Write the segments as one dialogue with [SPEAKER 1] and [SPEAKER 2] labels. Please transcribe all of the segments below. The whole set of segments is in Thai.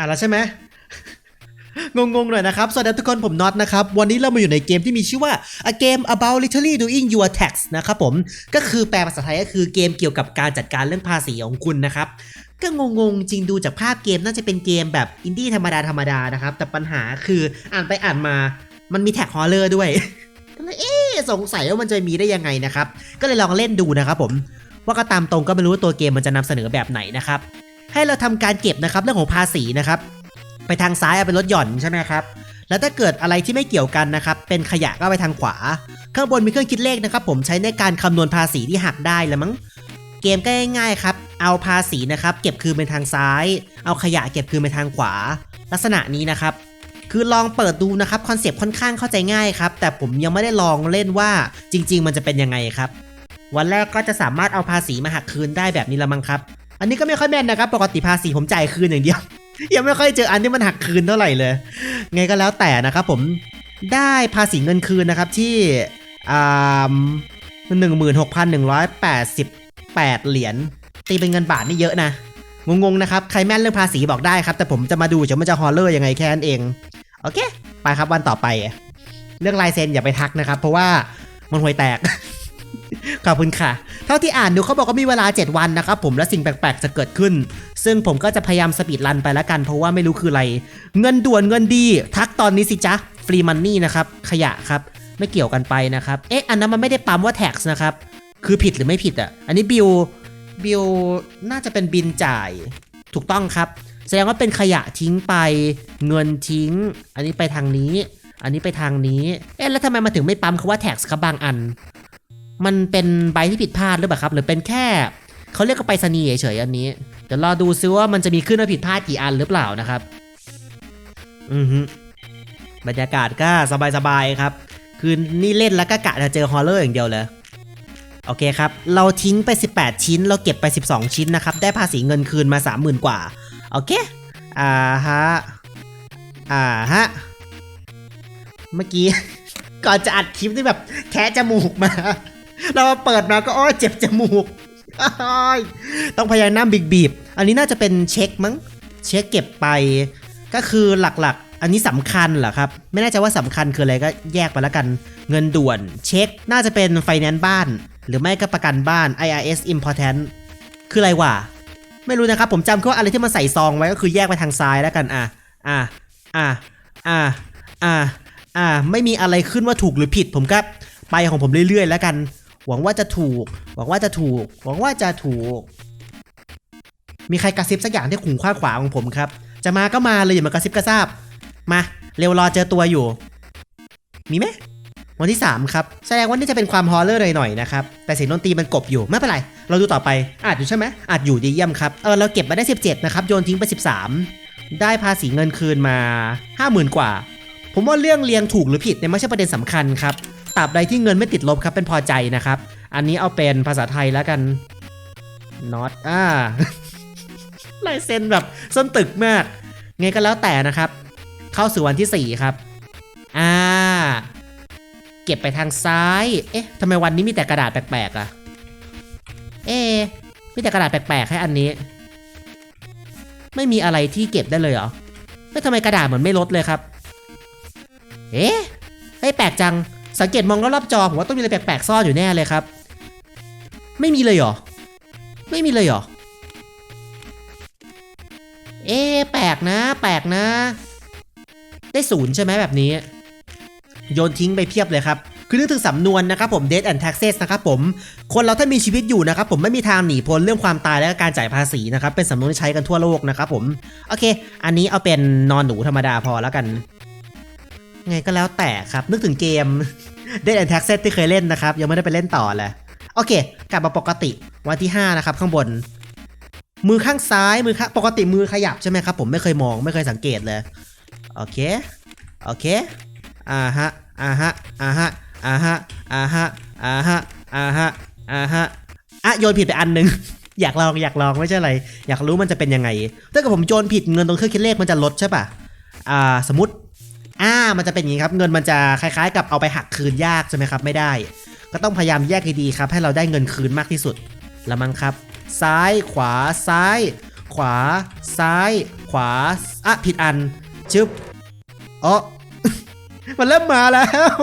[SPEAKER 1] อะแล้วใช่ไหมงงๆหน่อยนะครับ สวัสดีทุกคนผมน็อตนะครับ วันนี้เรามาอยู่ในเกมที่มีชื่อว่า a game about literally doing your tax นะครับผม ก็คือแปลภาษาไทยก็คือเกมเกี่ยวกับการจัดการเรื่องภาษีของคุณนะครับ ก็งงๆจริงดูจากภาพเกมน่าจะเป็นเกมแบบอินดี้ธรรมดาธรรมดานะครับ แต่ปัญหาคืออ่านไปอ่านมา มันมีแท็กฮอลเลอร์ด้วย ก็เลยเอ๊สงสัยว่ามันจะมีได้ยังไงนะครับ ก็เลยลองเล่นดูนะครับผม ว่าก็ตามตรงก็ไม่รู้ว่าตัวเกมมันจะนำเสนอแบบไหนนะครับ ให้เราทำการเก็บนะครับเรื่องของภาษีนะครับ ไปทางซ้ายเอาเป็นลดหย่อนใช่ไหมครับแล้วถ้าเกิดอะไรที่ไม่เกี่ยวกันนะครับ เป็นขยะก็ไปทางขวา ข้างบนมีเครื่องคิดเลขนะครับ ผมใช้ในการคำนวณภาษีที่หักได้แล้วมั้ง เกมก็ง่ายๆครับ เอาภาษีนะครับ เก็บคืนไปทางซ้าย เอาขยะเก็บคืนไปทางขวา ลักษณะนี้นะครับ คือลองเปิดดูนะครับคอนเซปต์ค่อนข้างเข้าใจง่ายครับ แต่ผมยังไม่ได้ลองเล่นว่าจริง ๆ มันจะเป็นยังไงครับ วันแรกก็จะสามารถเอาภาษีมาหักคืนได้แบบนี้ละมั้งครับ อันนี้ก็ไม่ค่อยแม่นนะครับ ปกติภาษีผมจ่ายคืนอย่างเดียว ยังไม่ค่อยเจออันที่มันหักคืนเท่าไหร่เลย ไงก็แล้วแต่นะครับผมได้ภาษีเงินคืนนะครับที่หนึ่งหมื่นหกพันหนึ่งร้อยแปดสิบแปดเหรียญตีเป็นเงินบาทนี่เยอะนะงงๆนะครับ ใครแม่นเรื่องภาษีบอกได้ครับ แต่ผมจะมาดูจะมันจะฮอลเลอร์ยังไงแค่นั้นเอง โอเค ไปครับวันต่อไป เรื่องลายเซ็นอย่าไปทักนะครับ เพราะว่ามันห่วยแตก ขอบคุณค่ะ เท่าที่อ่านดูเขาบอกว่ามีเวลา 7 วันนะครับผมและสิ่งแปลกๆจะเกิดขึ้น ซึ่งผมก็จะพยายามสปีดรันไปแล้วกันเพราะว่าไม่รู้คืออะไร เงินด่วนเงินดี ทักตอนนี้สิจ๊ะ ฟรีมันนี่นะครับ ขยะครับ ไม่เกี่ยวกันไปนะครับ เอ๊ะ อันนั้นมันไม่ได้ปั๊มว่า tax นะครับ คือผิดหรือไม่ผิดอะ อันนี้บิลบิลน่าจะเป็นบินจ่าย ถูกต้องครับ แสดงว่าเป็นขยะทิ้งไป เงินทิ้ง อันนี้ไปทางนี้ อันนี้ไปทางนี้ เอ๊ะแล้วทำไมมาถึงไม่ปั๊มคาว่า tax ครับบางอัน มันเป็นใบที่ผิดพลาดหรือเปล่าครับ หรือเป็นแค่เขาเรียกว่าไปรษณีย์เฉยๆอันนี้ เดี๋ยวรอดูซิว่ามันจะมีขึ้นว่าผิดพลาดกี่อันหรือเปล่านะครับ อือฮึบรรยากาศก็สบายๆครับ คือนี่เล่นแล้วก็กะจะเจอฮอลเลอร์อย่างเดียวเลยโอเคครับ เราทิ้งไป 18 ชิ้น เราเก็บไป 12 ชิ้นนะครับ ได้ภาษีเงินคืนมา 30,000 กว่า โอเค อ่าฮะ อ่าฮะ เมื่อกี้ ก่อนจะอัดคลิปนี่แบบแคะจมูกมา เราเปิดมาก็อ้อเจ็บจมูก ต้องพยายามน้ำบีบ อันนี้น่าจะเป็นเช็คมั้ง เช็คเก็บไป ก็คือหลักๆ อันนี้สำคัญเหรอครับ ไม่แน่ใจว่าสำคัญคืออะไรก็แยกไปแล้วกัน เงินด่วน เช็ค น่าจะเป็นไฟแนนซ์บ้าน หรือไม่ก็ประกันบ้าน IRS important คืออะไรวะ ไม่รู้นะครับ ผมจำแค่ว่าอะไรที่มันใส่ซองไว้ก็คือแยกไปทางซ้ายแล้วกัน อะ อะ อะ อะ อะ อะ ไม่มีอะไรขึ้นว่าถูกหรือผิด ผมก็ไปของผมเรื่อยๆ แล้วกัน หวังว่าจะถูก หวังว่าจะถูก หวังว่าจะถูก มีใครกระซิบสักอย่างที่ขุงข้าขวาของผมครับ จะมาก็มาเลยอย่ามากระซิบกระซาบ มาเร็วรอเจอตัวอยู่ มีไหมวันที่ 3 ครับ แสดงว่านี่จะเป็นความฮอลเลอร์หน่อยๆนะครับ แต่เสียงดนตรีมันกบอยู่ ไม่เป็นไร เราดูต่อไป อาจอยู่ใช่ไหมอาจอยู่ดีเยี่ยมครับ เออเราเก็บมาได้ 17 นะครับ โยนทิ้งไป 13 ได้ภาษีเงินคืนมา 50,000 กว่า ผมว่าเรื่องเรียงถูกหรือผิดเนี่ยไม่ใช่ประเด็นสำคัญครับ ราบใดที่เงินไม่ติดลบครับเป็นพอใจนะครับ อันนี้เอาเป็นภาษาไทยแล้วกัน not อ่าลายเซ็นแบบส้นตึกมาก ไงก็แล้วแต่นะครับ เข้าสู่วันที่ 4 ครับ อ่า เก็บไปทางซ้าย เอ๊ะทำไมวันนี้มีแต่กระดาษแปลกๆอะเอ๊ะมีแต่กระดาษแปลกๆแค่อันนี้ ไม่มีอะไรที่เก็บได้เลยเหรอเฮ้ยทำไมกระดาษเหมือนไม่ลดเลยครับ เอ๊ะเฮ้ยแปลกจัง สังเกตมองรอบๆจอผมว่าต้องมีอะไรแปลกๆซ่อนอยู่แน่เลยครับ ไม่มีเลยเหรอ ไม่มีเลยเหรอ เอ๊แปลกนะ แปลกนะ ได้ศูนย์ใช่ไหมแบบนี้ โยนทิ้งไปเพียบเลยครับคือนึกถึงสำนวนนะครับผม death and taxes นะครับผม คนเราถ้ามีชีวิตอยู่นะครับผมไม่มีทางหนีพ้นเรื่องความตายและการจ่ายภาษีนะครับ เป็นสำนวนที่ใช้กันทั่วโลกนะครับผม โอเค อันนี้เอาเป็นนอนหนูธรรมดาพอแล้วกัน ไงก็แล้วแต่ครับ นึกถึงเกม Dead and Taxes ที่เคยเล่นนะครับ ยังไม่ได้ไปเล่นต่อเลย โอเค กลับมาปกติวันที่ 5 นะครับ ข้างบน มือข้างซ้ายมือข้างปกติมือขยับใช่ไหมครับ ผมไม่เคยมองไม่เคยสังเกตเลย โอเค โอเค อ่าฮะ อ่าฮะ อ่าฮะ อ่าฮะ อ่าฮะ อ่าฮะ อ่าฮะ อ่าฮะ อะโยนผิดไปอันหนึ่งอยากลองอยากลองไม่ใช่อะไร อยากรู้มันจะเป็นยังไง ถ้าเกิดผมโยนผิดเงินตรงเครื่องคิดเลขมันจะลดใช่ป่ะ อ่า สมมติ อ่ามันจะเป็นอย่างนี้ครับ เงินมันจะคล้ายๆ กับเอาไปหักคืนยากใช่ไหมครับไม่ได้ ก็ต้องพยายามแยกให้ดีครับ ให้เราได้เงินคืนมากที่สุดละมั้งครับ ซ้ายขวาซ้าย ขวา ซ้าย ขวาอะผิดอันชึบอ๋อมันเริ่มมาแล้ว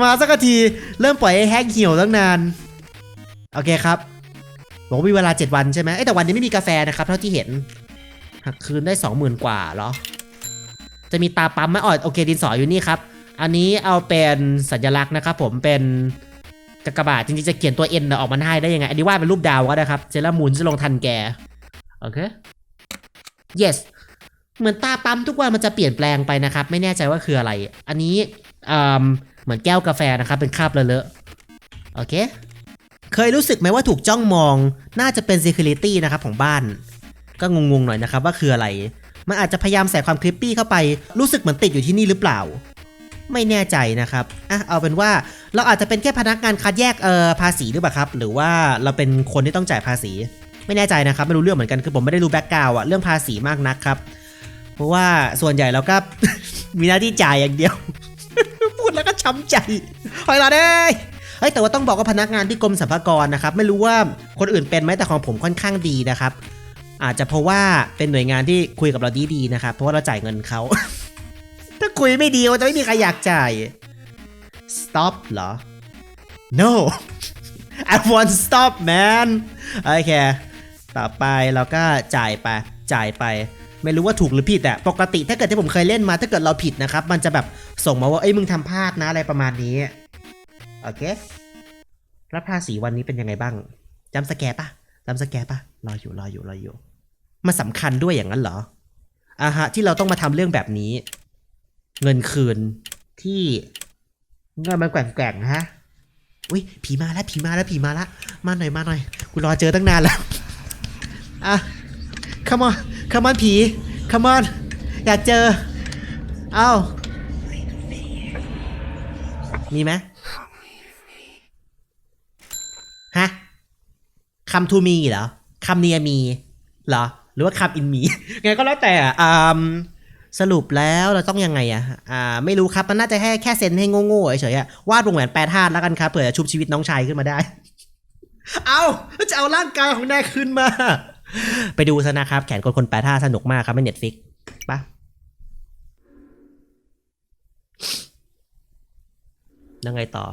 [SPEAKER 1] มาสักทีเริ่มปล่อยให้แห้งเหี่ยวตั้งนาน โอเคครับบอกว่ามีเวลา 7 วันใช่ไหมเอ้แต่วันนี้ไม่มีกาแฟนะครับ เท่าที่เห็น หักคืนได้ 20,000 กว่าเหรอ จะมีตาปั๊มไหมอ๋อโอเคดินสออยู่นี่ครับ อันนี้เอาเป็นสัญลักษณ์นะครับผมเป็นกากบาทจริงๆจะเขียนตัว N ออกมาให้ได้ยังไง อันนี้วาดเป็นรูปดาวก็ได้ครับเซรามูนจะลงทันแกโอเค yes เหมือนตาปั๊มทุกวันมันจะเปลี่ยนแปลงไปนะครับ ไม่แน่ใจว่าคืออะไร อันนี้อืมเหมือนแก้วกาแฟนะครับเป็นคราบเลอะๆโอเค เคยรู้สึกไหมว่าถูกจ้องมอง น่าจะเป็น security นะครับของบ้าน ก็งงๆหน่อยนะครับว่าคืออะไร มันอาจจะพยายามใส่ความคลิปปี้เข้าไป รู้สึกเหมือนติดอยู่ที่นี่หรือเปล่า ไม่แน่ใจนะครับอะเอาเป็นว่าเราอาจจะเป็นแค่พนักงานคัดแยกเอ่อภาษีหรือเปล่าครับ หรือว่าเราเป็นคนที่ต้องจ่ายภาษี ไม่แน่ใจนะครับไม่รู้เรื่องเหมือนกันคือผมไม่ได้รู้แบ็กกราวอะเรื่องภาษีมากนักครับ เพราะว่าส่วนใหญ่เราก็ มีหน้าที่จ่ายอย่างเดียว พูดแล้วก็ช้ำใจไปละเด้เฮ้ยแต่ว่าต้องบอกว่าพนักงานที่กรมสรรพากรนะครับ ไม่รู้ว่าคนอื่นเป็นไหมแต่ของผมค่อนข้างดีนะครับ อาจจะเพราะว่าเป็นหน่วยงานที่คุยกับเราดีๆนะครับเพราะว่าเราจ่ายเงินเขา ถ้าคุยไม่ดีมันจะไม่มีใครอยากจ่าย stop เหรอ no I want stop man โอเค ต่อไปเราก็จ่ายไป จ่ายไป ไม่รู้ว่าถูกหรือผิดอะปกติถ้าเกิดที่ผมเคยเล่นมา ถ้าเกิดเราผิดนะครับ มันจะแบบส่งมาว่าเอ้ยมึงทำพลาดนะอะไรประมาณนี้ โอเคแล้วภาษีวันนี้เป็นยังไงบ้างจำสแกปะจำสแกปะรออยู่รออยู่รออยู่ มันสำคัญด้วยอย่างนั้นเหรออ่าฮะ ที่เราต้องมาทำเรื่องแบบนี้ เงินคืนที่เงินมันแกว่งๆฮะอุ้ยผีมาแล้วผีมาแล้วผีมาล้วมาหน่อยมาหน่อยกูรอเจอตั้งนานแล้วอะ come on come on ผี come on อยากเจอ เอ้า มีไหมฮะคำทูมีเหรอคำเนียมี เหรอ รือว่าคำอินมีไงก็แล้วแต่อะอืมสรุปแล้วเราต้องยังไงอะอ่า ไม่รู้ครับ มันน่าจะแค่แค่เซ็นให้โง่ๆเฉยๆอะวาดวงแหวนแปดธาตุแล้วกันครับเผื่อจะชุบชีวิตน้องชายขึ้นมาได้ เอาจะเอาร่างกายของนายขึ้นมา ไปดูซะนะครับ แขนคนคนแปดท่าสนุกมากครับไม่เน็ตฟิกปะยังไงต่อ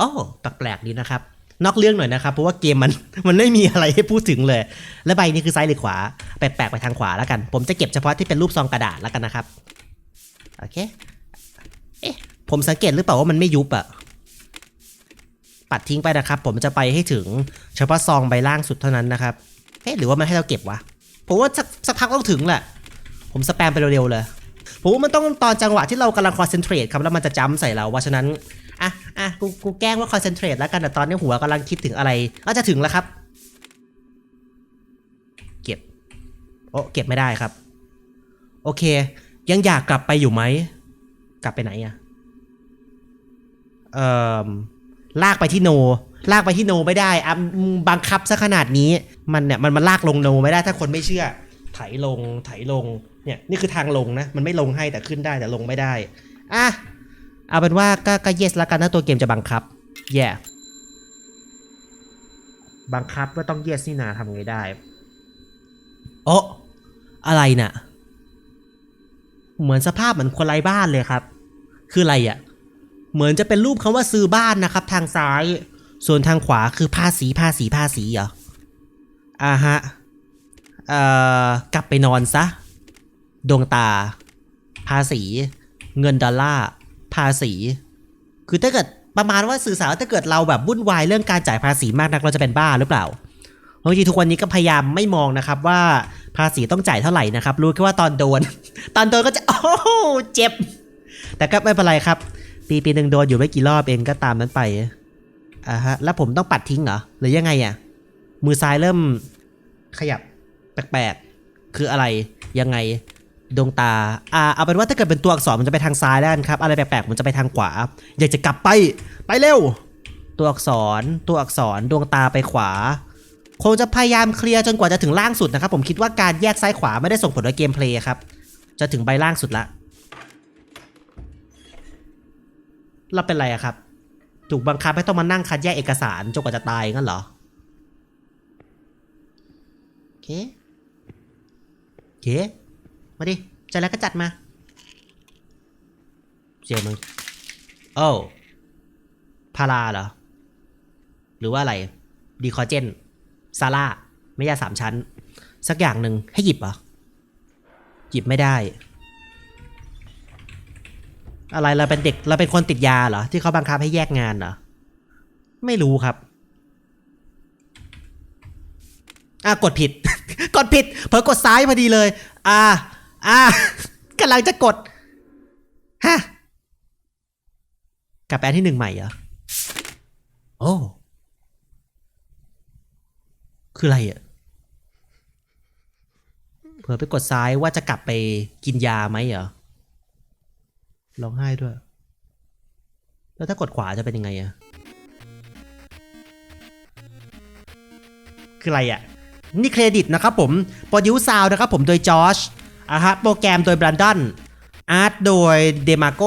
[SPEAKER 1] อ๋อแปลกๆดีนะครับ นอกเรื่องหน่อยนะครับ เพราะว่าเกมมันมันไม่มีอะไรให้พูดถึงเลย และใบนี้คือซ้ายหรือขวา แปลกๆไปทางขวาแล้วกัน ผมจะเก็บเฉพาะที่เป็นรูปซองกระดาษแล้วกันนะครับ โอเค เอ๊ะ ผมสังเกตหรือเปล่าว่ามันไม่ยุบอะปัดทิ้งไปนะครับ ผมจะไปให้ถึงเฉพาะซองใบล่างสุดเท่านั้นนะครับ เอ๊ะ หรือว่ามันให้เราเก็บวะ ผมว่าสักสักพักต้องถึงแหละ ผมสแปมไปเร็วๆเลยผมว่ามันต้องตอนจังหวะที่เรากำลังคอนเซนเทรตครับแล้วมันจะจ้ำใส่เราว่าฉะนั้น อะอะกูกูแกล้งว่าคอนเซนเทรตแล้วกันแต่ตอนนี้หัวกำลังคิดถึงอะไรก็จะถึงแล้วครับ โอ้เก็บไม่ได้ครับ โอเค ยังอยากกลับไปอยู่ไหม กลับไปไหนอะเอ่อลากไปที่โน ลากไปที่โนไม่ได้อะบังคับซะขนาดนี้ มันเนี่ยมันมันลากลงโนไม่ได้ถ้าคนไม่เชื่อ ไถลง ไถลง เนี่ย นี่คือทางลงนะ มันไม่ลงให้แต่ขึ้นได้แต่ลงไม่ได้ อะ เอาเป็นว่าก็ก็ yes แล้วกันถ้าตัวเกมจะบังคับ yeah บังคับก็ต้อง yes นี่นาทำไงได้ โอ้ อะไรน่ะ เหมือนสภาพเหมือนคนไร้บ้านเลยครับ คืออะไรอะ เหมือนจะเป็นรูปคำว่าซื้อบ้านนะครับ ทางซ้าย ส่วนทางขวาคือภาษีภาษีภาษีเหรออ่าฮะ เอ่อ กลับไปนอนซะ ดวงตา ภาษี เงินดอลลาร์ ภาษี คือถ้าเกิดประมาณว่าสื่อสารว่าถ้าเกิดเราแบบวุ่นวายเรื่องการจ่ายภาษีมากนักเราจะเป็นบ้าหรือเปล่า บางทีทุกวันนี้ก็พยายามไม่มองนะครับว่าภาษีต้องจ่ายเท่าไหร่นะครับ รู้แค่ว่าตอนโดน ตอนโดนก็จะโอ้เจ็บ แต่ก็ไม่เป็นไรครับ ปีปีหนึ่งโดนอยู่ไม่กี่รอบเองก็ตามนั้นไปอ่าฮะแล้วผมต้องปัดทิ้งเหรอหรือยังไงอะมือซ้ายเริ่มขยับแปลกๆคืออะไรยังไงดวงตา อ่า เอาเป็นว่าถ้าเกิดเป็นตัวอักษรมันจะไปทางซ้ายแล้วกันครับ อะไรแปลกๆ มันจะไปทางขวา อยากจะกลับไป ไปเร็ว ตัวอักษร ตัวอักษร ดวงตาไปขวา คงจะพยายามเคลียร์จนกว่าจะถึงล่างสุดนะครับ ผมคิดว่าการแยกซ้ายขวาไม่ได้ส่งผลต่อเกมเพลย์ครับ จะถึงใบล่างสุดละเราเป็นไรอะครับ ถูกบังคับให้ต้องมานั่งคัดแยกเอกสารจนกว่าจะตายงั้นเหรอโอเคโอเค มาดิจะแล้วก็จัดมาเสียมึงโอ้พาราเหรอ หรือว่าอะไร ดีคอเจน ซาร่าไม่ยาสามชั้น สักอย่างหนึ่งให้หยิบเหรอ หยิบไม่ได้ อะไรเราเป็นเด็กเราเป็นคนติดยาเหรอ ที่เขาบังคับให้แยกงานเหรอ ไม่รู้ครับอะกดผิด กดผิด เผลอกดซ้ายพอดีเลย อ่า อ่ากำลังจะกด ฮะ กลับไปอันที่หนึ่งใหม่เหรอ โอ้ คืออะไรอะเผลอไปกดซ้ายว่าจะกลับไปกินยาไหมเหรอร้องไห้ด้วย แล้วถ้ากดขวาจะเป็นยังไงอะคืออะไรอะ นี่เครดิตนะครับผมโปรดิวซาวนะครับผมโดยจอชอะฮะโปรแกรมโดยบรันดอนอาร์ตโดยเดมาโก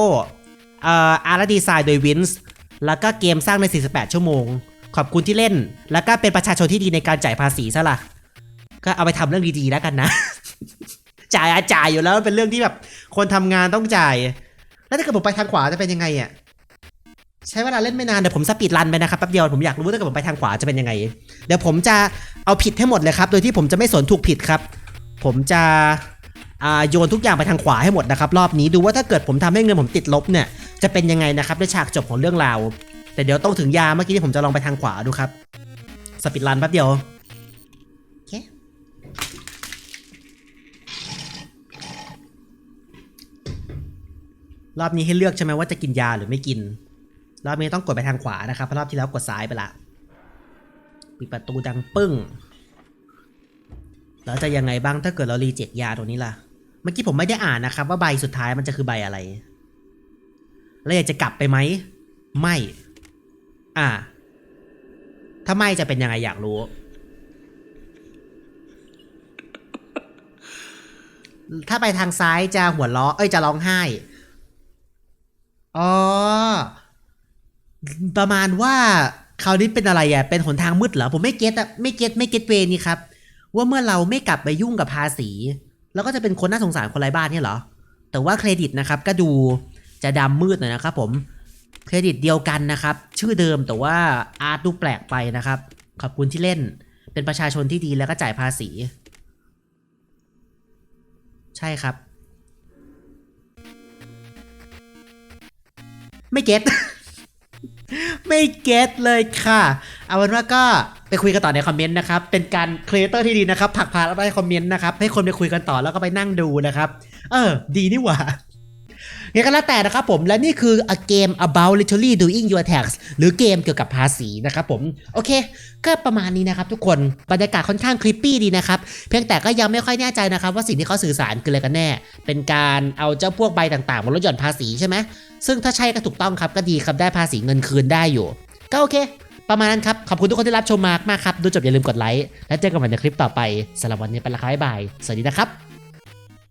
[SPEAKER 1] อ่ออาร์ตดีไซน์โดยวินส์แล้วก็เกมสร้างใน 48 ชั่วโมง ขอบคุณที่เล่น แล้วก็เป็นประชาชนที่ดีในการจ่ายภาษีซะล่ะก็เอาไปทำเรื่องดีๆแล้วกันนะ จ่ายอะจ่ายอยู่แล้วเป็นเรื่องที่แบบ คนทำงานต้องจ่าย แล้วถ้าเกิดผมไปทางขวาจะเป็นยังไงอะใช้เวลาเล่นไม่นานเดี๋ยวผมสปีดรันไปนะครับแป๊บเดียวผมอยากรู้ว่าถ้าเกิดผมไปทางขวาจะเป็นยังไง เดี๋ยวผมจะเอาผิดให้หมดเลยครับ โดยที่ผมจะไม่สนถูกผิดครับ ผมจะโยนทุกอย่างไปทางขวาให้หมดนะครับ รอบนี้ดูว่าถ้าเกิดผมทำให้เงินผมติดลบเนี่ยจะเป็นยังไงนะครับในฉากจบของเรื่องราว แต่เดี๋ยวต้องถึงยาเมื่อกี้ที่ผมจะลองไปทางขวาดูครับสปีดรันแป๊บเดียวโอเครอบนี้ให้เลือกใช่ไหมว่าจะกินยาหรือไม่กิน รอบนี้ต้องกดไปทางขวานะครับเพราะรอบที่แล้วกดซ้ายไปละปิดประตูดังปึ้ง แล้วจะยังไงบ้างถ้าเกิดเรารีเจ็คยาตัวนี้ล่ะ เมื่อกี้ผมไม่ได้อ่านนะครับ ว่าใบสุดท้ายมันจะคือใบอะไร แล้วอยากจะกลับไปไหม ไม่ อ่า ถ้าไม่จะเป็นยังไงอยากรู้ ถ้าไปทางซ้ายจะหัวล้อเอ้ยจะร้องไห้ อ๋อ ประมาณว่าคราวนี้เป็นอะไรอะ เป็นหนทางมืดเหรอ ผมไม่เก็ตอะไม่เก็ตไม่เก็ตเวนี่ครับ ว่าเมื่อเราไม่กลับไปยุ่งกับภาษีเราก็จะเป็นคนน่าสงสารคนไร้บ้านเนี่ยเหรอ แต่ว่าเครดิตนะครับ ก็ดูจะดำมืดหน่อยนะครับผม เครดิตเดียวกันนะครับ ชื่อเดิมแต่ว่าอาร์ตดูแปลกไปนะครับ ขอบคุณที่เล่น เป็นประชาชนที่ดีแล้วก็จ่ายภาษี ใช่ครับ ไม่เก็ตไม่เก็ตเลยค่ะ เอาเป็นว่าก็ไปคุยกันต่อในคอมเมนต์นะครับ เป็นการครีเอเตอร์ที่ดีนะครับผลักพาเราได้คอมเมนต์นะครับ ให้คนไปคุยกันต่อแล้วก็ไปนั่งดูนะครับ เออ ดีนี่หว่า ยังไงก็แล้วแต่นะครับผม และนี่คือ a game about literally doing your tax หรือเกมเกี่ยวกับภาษีนะครับผม โอเค ก็ประมาณนี้นะครับทุกคน บรรยากาศค่อนข้างคลิปปี้ดีนะครับ เพียงแต่ก็ยังไม่ค่อยแน่ใจนะครับ ว่าสิ่งที่เขาสื่อสารคืออะไรกันแน่ เป็นการเอาเจ้าพวกใบต่างๆมาลดหย่อนภาษีใช่ไหม ซึ่งถ้าใช่ก็ถูกต้องครับก็ดีครับได้ภาษีเงินคืนได้อยู่ ก็โอเค ประมาณนั้นครับ ขอบคุณทุกคนที่รับชมมากมากครับ ดูจบอย่าลืมกดไลค์ แล้วเจอกันใหม่ในคลิปต่อไปสำหรับวันนี้ไปและครับบ๊ายบาย สวัสดีนะครับ